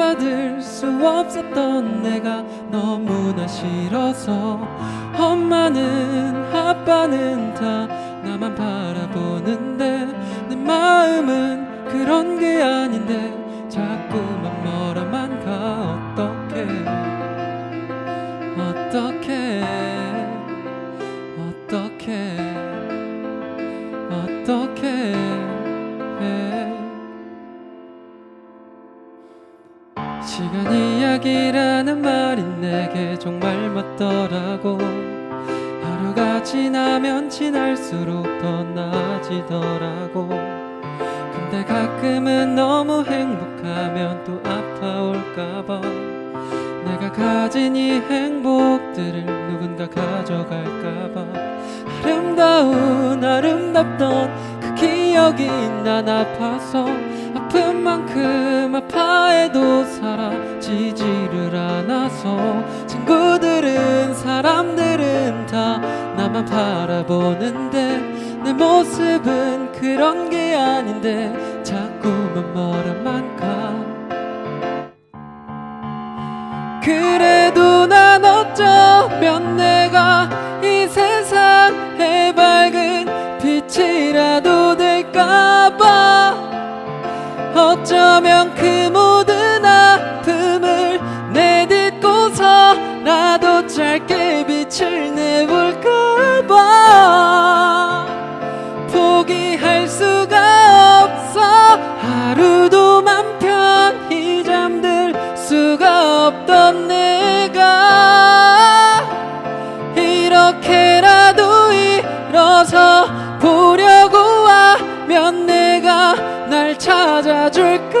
받을 수 없었던 내가 너무나 싫어서 엄마는 아빠는 다 나만 바라보는데 내 마음은 그런 게 아닌데 자꾸만 멀어만 가. 어떡해? 어떡해? 어떡해? 어떡해 시간 이야기라는 말이 내게 정말 맞더라고. 하루가 지나면 지날수록 더 나아지더라고. 근데 가끔은 너무 행복하면 또 아파올까봐. 내가 가진 이 행복들을 누군가 가져갈까봐. 아름다운 아름답던 그 기억이 난 아파서 아픈 만큼 아파해도 사라지지를 않아서 친구들은 사람들은 다 나만 바라보는데 내 모습은 그런 게 아닌데 자 어쩌면 그 모든 아픔을 내딛고서 나도 짧게 빛을 내볼까봐. 포기할 수가 없어. 하루도 맘 편히 잠들 수가 없던 내가. 이렇게라도 일어서 보려고 하면 내가 날 찾아줄까봐